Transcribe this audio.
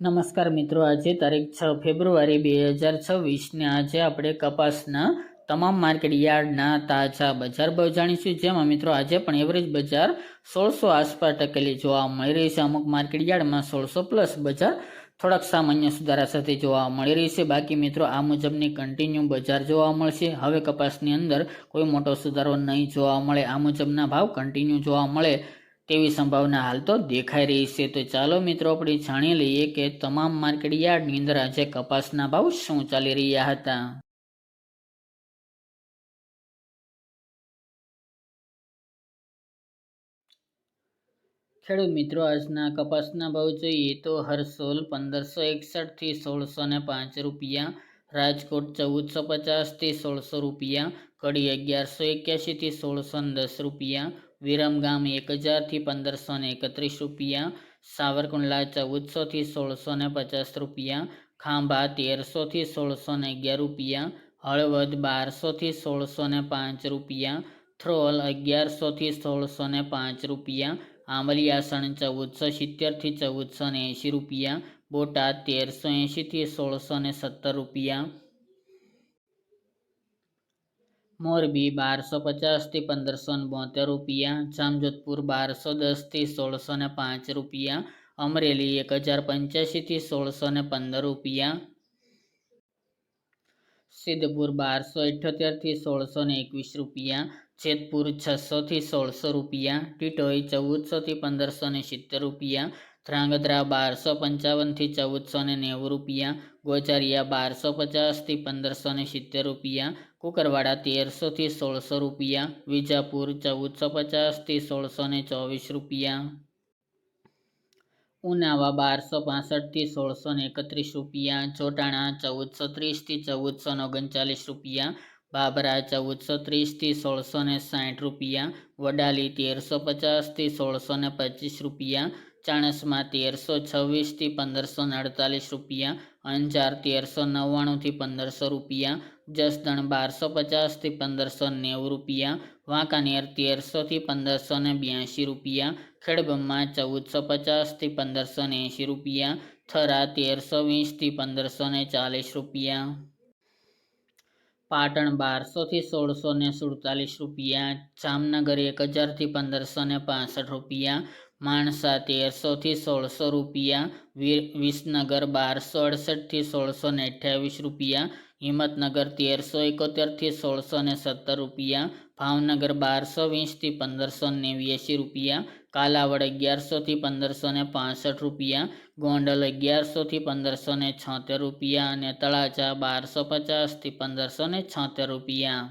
નમસ્કાર મિત્રો, આજે તારીખ છ ફેબ્રુઆરી બે હજાર છવ્વીસને આજે આપણે કપાસના તમામ માર્કેટ યાર્ડના તાજા બજાર ભાવ જાણીશું. જેમાં મિત્રો, આજે પણ એવરેજ બજાર સોળસો આસપાસ ટકેલી જોવા મળી રહી છે. અમુક માર્કેટ યાર્ડમાં સોળસો પ્લસ બજાર થોડાક સામાન્ય સુધારા સાથે જોવા મળી રહી છે. બાકી મિત્રો, આ મુજબની કન્ટિન્યુ બજાર જોવા મળશે. હવે કપાસની અંદર કોઈ મોટો સુધારો નહીં જોવા મળે. આ મુજબના ભાવ કન્ટિન્યુ જોવા મળે. તેવી સંભાવના હાલ તો દેખાઈ રહી છે. તો ચાલો મિત્રો, આપણે જાણી લઈએ કે તમામ માર્કેટ યાર્ડની અંદર આજે કપાસના ભાવ શું ચાલી રહ્યા હતા? ખેડૂત મિત્રો, આજના કપાસના ભાવ જોઈએ તો હરસોલ પંદરસો એકસઠથી સોળસો ને પાંચ રૂપિયા, રાજકોટ ચૌદસો પચાસથી સોળસો રૂપિયા, કડી અગિયારસો એક્યાસીથી સોળસો ને દસ રૂપિયા વિરમગામ એક હજારથી પંદરસો ને એકત્રીસ રૂપિયા, સાવરકુંડલા ચૌદસોથી સોળસો ને પચાસ રૂપિયા, ખાંભા તેરસોથી સોળસો ને અગિયાર રૂપિયા, હળવદ બારસોથી સોળસો ને પાંચ રૂપિયા, થ્રોલ અગિયારસોથી સોળસો ને પાંચ રૂપિયા આંબલીયાસણ ચૌદસો સિત્તેરથી ચૌદસો ને એંશી રૂપિયા, બોટાદ તેરસો એંશીથી સોળસો ને સત્તર રૂપિયા મોરબી બારસો પચાસથી પંદરસો બોતેર રૂપિયા, જામજોધપુર બારસો દસથી સોળસો ને પાંચ રૂપિયા, અમરેલી એક હજાર પંચ્યાસીથી સોળસો ને પંદર રૂપિયા. સિદ્ધપુર બારસો ઇઠ્યોતેરથી સોળસો ને એકવીસ રૂપિયા, જેતપુર છસોથી સોળસો રૂપિયા, ટીટોઈ ચૌદસોથી પંદરસો ને સિત્તેર રૂપિયા, ધ્રાંગધ્રા બારસો પંચાવનથી ચૌદસો ને નેવું રૂપિયા ગોચારિયા બારસો પચાસથી પંદરસો ને સિત્તેર રૂપિયા કુકરવાડા તેરસોથી સોળસો રૂપિયા, વિજાપુર ચૌદસો પચાસથી સોળસો ને ચોવીસ રૂપિયા. ઉનાવા બારસો પાસઠથી સોળસો ને એકત્રીસ રૂપિયા, ચોટાણા ચૌદસો ત્રીસથી ચૌદસો ને ઓગણચાલીસ રૂપિયા, બાબરા ચૌદસો ત્રીસથી સોળસો ને સાઠ રૂપિયા, વડાલી તેરસો પચાસથી સોળસો ને પચીસ રૂપિયા, ચાણસમાં તેરસો છવ્વીસથી પંદરસો ને અડતાલીસ રૂપિયા, અંજાર તેરસો નવ્વાણુંથી પંદરસો રૂપિયા જસદણ બારસો પચાસથી પંદરસો નેવું રૂપિયા, વાંકાનેર તેરસોથી પંદરસો ને બ્યાસી રૂપિયા ખેડબ્રહ્મા ચૌદસો પચાસથી પંદરસો ને એંશી રૂપિયા, થરા તેરસો વીસથી પંદરસો ને ચાલીસ રૂપિયા. પાટણ બારસોથી સોળસો ને સુડતાલીસ રૂપિયા, જામનગર એક હજારથી પંદરસો ને પાસઠ રૂપિયા માણસા તેરસોથી સોળસો રૂપિયા વિસનગર બારસો અડસઠથી સોળસો ને અઠ્યાવીસ રૂપિયા હિંમતનગર તેરસો એકોતેરથી સોળસો ને સત્તર રૂપિયા, ભાવનગર બારસો વીસથી પંદરસો નેવ્યાસી રૂપિયા, કાલાવડ અગિયારસોથી પંદરસો ને પાસઠ રૂપિયા, ગોંડલ અગિયારસોથી પંદરસો ને છોતેર રૂપિયા અને તળાજા બારસો પચાસથી પંદરસો ને છોતેર રૂપિયા.